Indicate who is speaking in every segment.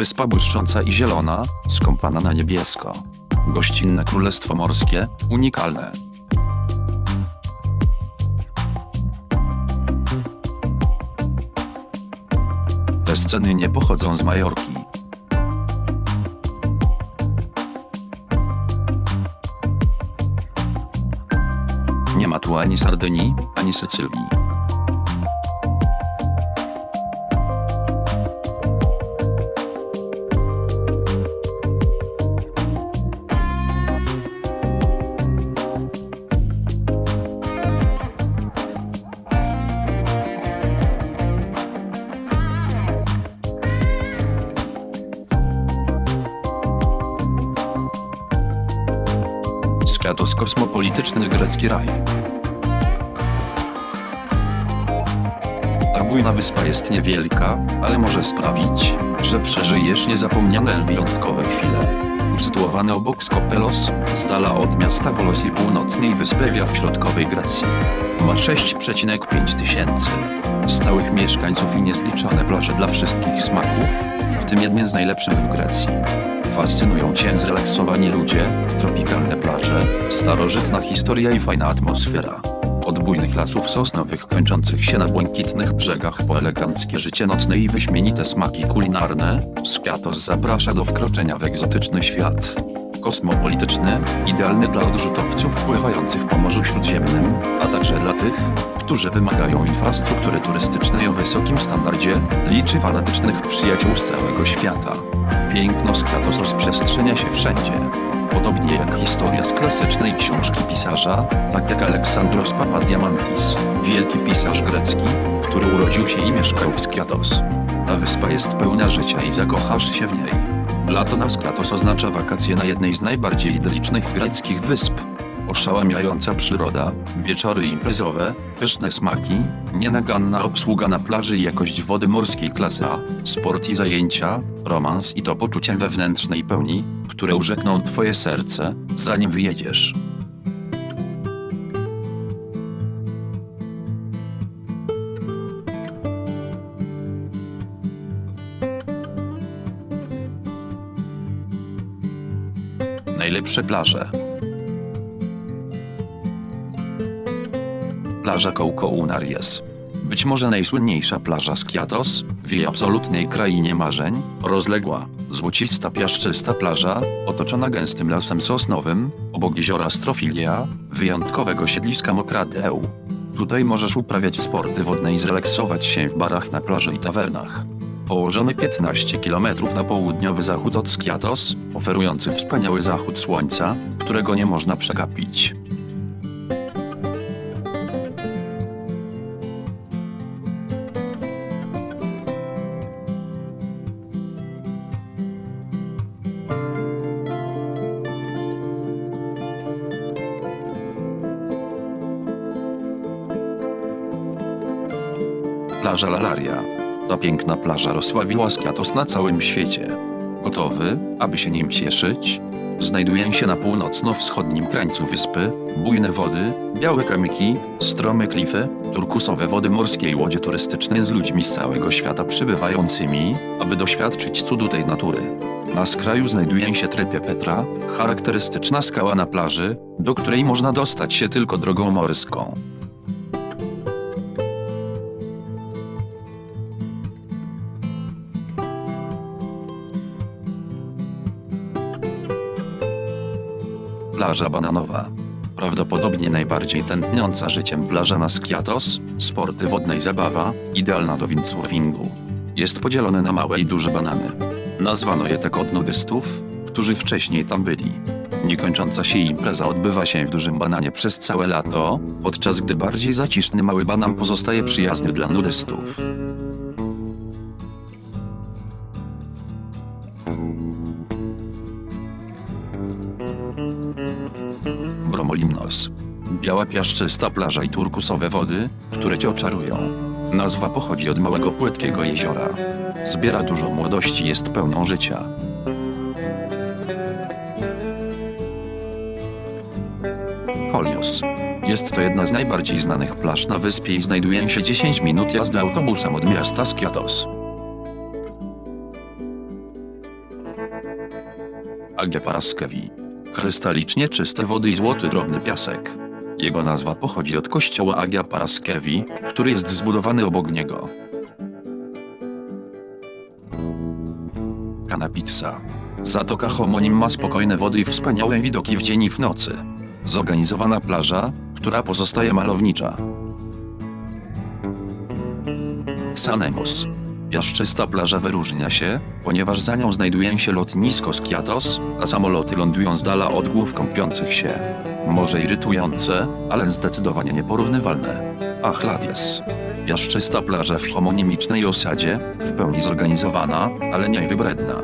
Speaker 1: Wyspa błyszcząca i zielona, skąpana na niebiesko. Gościnne królestwo morskie, unikalne. Te sceny nie pochodzą z Majorki. Nie ma tu ani Sardynii, ani Sycylii. Skiatos kosmopolityczny grecki raj. Ta bujna wyspa jest niewielka, ale może sprawić, że przeżyjesz niezapomniane wyjątkowe chwile. Usytuowany obok Skopelos, z dala od miasta Volos i północnej wyspewia w środkowej Grecji. Ma 6,5 tysięcy stałych mieszkańców i niezliczone plaże dla wszystkich smaków, w tym jedne z najlepszych w Grecji. Fascynują cię zrelaksowani ludzie, tropikalne plaże, starożytna historia i fajna atmosfera. Od bujnych lasów sosnowych kończących się na błękitnych brzegach po eleganckie życie nocne i wyśmienite smaki kulinarne, Skiatos zaprasza do wkroczenia w egzotyczny świat. Kosmopolityczny, idealny dla odrzutowców pływających po Morzu Śródziemnym, a także dla tych, którzy wymagają infrastruktury turystycznej o wysokim standardzie, liczy fanatycznych przyjaciół z całego świata. Piękno Skiatos rozprzestrzenia się wszędzie. Podobnie jak historia z klasycznej książki pisarza, tak jak Aleksandros Papadiamantis, wielki pisarz grecki, który urodził się i mieszkał w Skiatos. Ta wyspa jest pełna życia i zakochasz się w niej. Lato na Skiatos oznacza wakacje na jednej z najbardziej idyllicznych greckich wysp. Oszałamiająca przyroda, wieczory imprezowe, pyszne smaki, nienaganna obsługa na plaży i jakość wody morskiej klasy A, sport i zajęcia, romans i to poczucie wewnętrznej pełni, które urzekną twoje serce, zanim wyjedziesz. Najlepsze plaże. Plaża Koukounaries. Być może najsłynniejsza plaża Skiatos, w jej absolutnej krainie marzeń, rozległa, złocista piaszczysta plaża, otoczona gęstym lasem sosnowym, obok jeziora Strofilia, wyjątkowego siedliska Mokradeu. Tutaj możesz uprawiać sporty wodne i zrelaksować się w barach na plaży i tawernach. Położony 15 km na południowy zachód od Skiatos, oferujący wspaniały zachód słońca, którego nie można przegapić. Plaża Lalaria. Ta piękna plaża rozsławiła Skiatos na całym świecie. Gotowy, aby się nim cieszyć? Znajduje się na północno-wschodnim krańcu wyspy, bujne wody, białe kamyki, strome klify, turkusowe wody morskie i łodzie turystyczne z ludźmi z całego świata przybywającymi, aby doświadczyć cudu tej natury. Na skraju znajduje się Trepie Petra, charakterystyczna skała na plaży, do której można dostać się tylko drogą morską. Plaża bananowa. Prawdopodobnie najbardziej tętniąca życiem plaża na Skiatos, sporty wodne i zabawa, idealna do windsurfingu. Jest podzielone na małe i duże banany. Nazwano je tak od nudystów, którzy wcześniej tam byli. Niekończąca się impreza odbywa się w dużym bananie przez całe lato, podczas gdy bardziej zaciszny mały banan pozostaje przyjazny dla nudystów. Biała piaszczysta plaża i turkusowe wody, które cię oczarują. Nazwa pochodzi od małego płytkiego jeziora. Zbiera dużo młodości, jest pełną życia. Kolios. Jest to jedna z najbardziej znanych plaż na wyspie i znajduje się 10 minut jazdy autobusem od miasta Skiatos. Agia Paraskevi. Krystalicznie czyste wody i złoty drobny piasek. Jego nazwa pochodzi od kościoła Agia Paraskevi, który jest zbudowany obok niego. Kanapiksa. Zatoka Homonim ma spokojne wody i wspaniałe widoki w dzień i w nocy. Zorganizowana plaża, która pozostaje malownicza. Xanemos. Piaszczysta plaża wyróżnia się, ponieważ za nią znajduje się lotnisko Skiatos, a samoloty lądują z dala od głów kąpiących się. Może irytujące, ale zdecydowanie nieporównywalne. Achladies. Piaszczysta plaża w homonimicznej osadzie, w pełni zorganizowana, ale nie wybredna.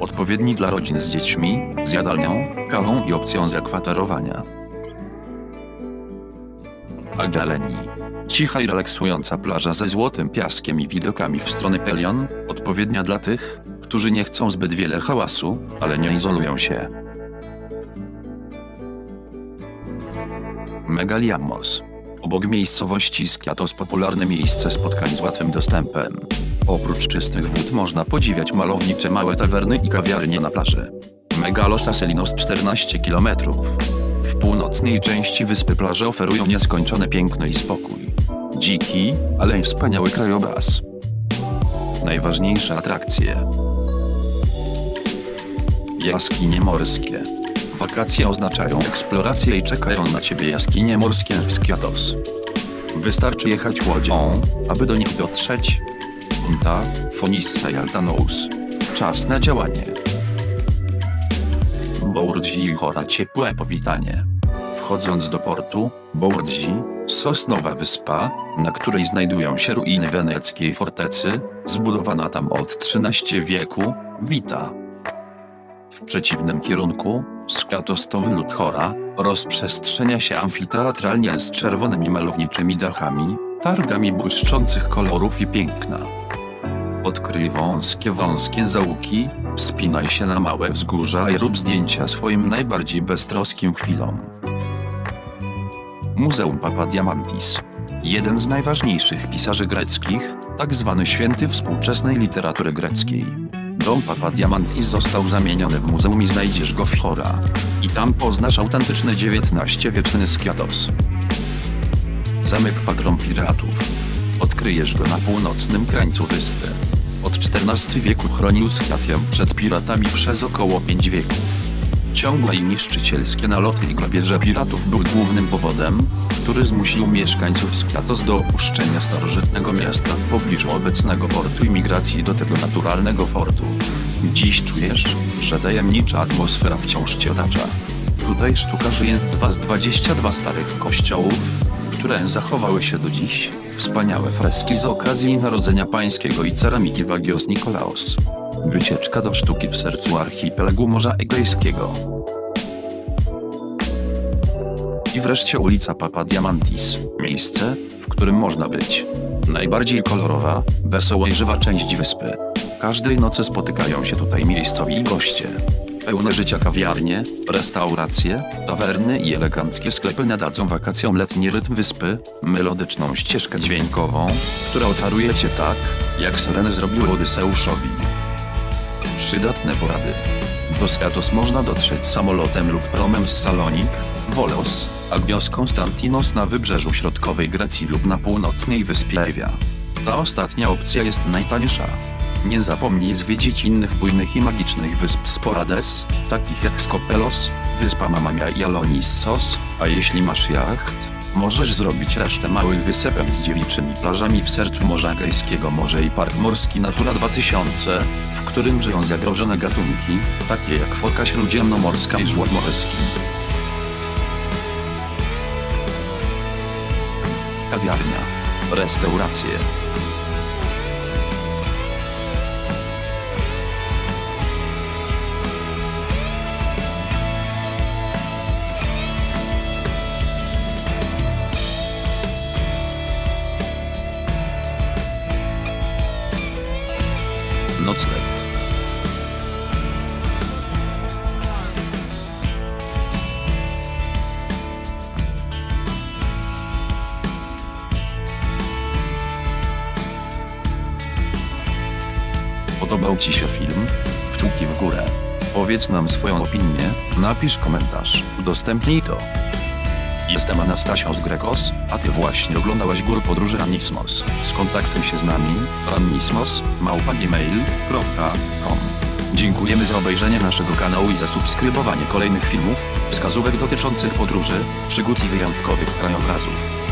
Speaker 1: Odpowiedni dla rodzin z dziećmi, z jadalnią, kawą i opcją zakwaterowania. Agaleni. Cicha i relaksująca plaża ze złotym piaskiem i widokami w stronę Pelion, odpowiednia dla tych, którzy nie chcą zbyt wiele hałasu, ale nie izolują się. Megaliamos. Obok miejscowości Skiatos popularne miejsce spotkań z łatwym dostępem. Oprócz czystych wód można podziwiać malownicze małe tawerny i kawiarnie na plaży. Megalos Aselinos 14 km. Północnej części wyspy plaże oferują nieskończone piękno i spokój. Dziki, ale i wspaniały krajobraz. Najważniejsze atrakcje. Jaskinie morskie. Wakacje oznaczają eksplorację i czekają na ciebie jaskinie morskie w Skiatos. Wystarczy jechać łodzią, aby do nich dotrzeć. Punta, Fonissa i Altanous. Czas na działanie. Bourdzi i chora ciepłe powitanie. Wchodząc do portu, Bourdzi, sosnowa wyspa, na której znajdują się ruiny weneckiej fortecy, zbudowana tam od XIII wieku, wita. W przeciwnym kierunku, to wylot chora, rozprzestrzenia się amfiteatralnie z czerwonymi malowniczymi dachami, targami błyszczących kolorów i piękna. Odkryj wąskie, wąskie załuki, wspinaj się na małe wzgórza i rób zdjęcia swoim najbardziej beztroskim chwilom. Muzeum Papa Diamantis. Jeden z najważniejszych pisarzy greckich, tak zwany święty współczesnej literatury greckiej. Dom Papa Diamantis został zamieniony w muzeum i znajdziesz go w Chora. I tam poznasz autentyczny XIX-wieczny Skiatos. Zamek Patron Piratów. Odkryjesz go na północnym krańcu wyspy. Od XIV wieku chronił Skiatię przed piratami przez około 5 wieków. Ciągłe i niszczycielskie naloty i grabieże piratów były głównym powodem, który zmusił mieszkańców Skiatos do opuszczenia starożytnego miasta w pobliżu obecnego portu i migracji do tego naturalnego fortu. Dziś czujesz, że tajemnicza atmosfera wciąż cię otacza. Tutaj sztuka żyje dwa z 22 starych kościołów, które zachowały się do dziś. Wspaniałe freski z okazji narodzenia pańskiego i ceramiki Vagios Nikolaos. Wycieczka do sztuki w sercu archipelagu Morza Egejskiego. I wreszcie ulica Papa Diamantis, miejsce, w którym można być. Najbardziej kolorowa, wesoła i żywa część wyspy. Każdej nocy spotykają się tutaj miejscowi goście. Pełne życia kawiarnie, restauracje, tawerny i eleganckie sklepy nadadzą wakacjom letni rytm wyspy, melodyczną ścieżkę dźwiękową, która oczaruje cię tak, jak syreny zrobiły Odyseuszowi. Przydatne porady. Do Skatos można dotrzeć samolotem lub promem z Salonik, Volos, Agios Konstantinos na wybrzeżu środkowej Grecji lub na północnej wyspie Ewia. Ta ostatnia opcja jest najtańsza. Nie zapomnij zwiedzić innych bujnych i magicznych wysp Sporades, takich jak Skopelos, wyspa Mamamia i Alonissos, a jeśli masz jacht, możesz zrobić resztę małych wysepek z dziewiczymi plażami w sercu Morza Egejskiego Morze i Park Morski Natura 2000, w którym żyją zagrożone gatunki, takie jak foka śródziemnomorska i żłоб morski. Kawiarnia, restauracje, nocleg. Podobał Ci się film? Kciuki w górę. Powiedz nam swoją opinię, napisz komentarz, udostępnij to. Jestem Anastasios Gregos, a ty właśnie oglądałaś Gór Podróży Ranismos. Skontaktuj się z nami, ranismos, Dziękujemy za obejrzenie naszego kanału i zasubskrybowanie kolejnych filmów, wskazówek dotyczących podróży, przygód i wyjątkowych krajobrazów.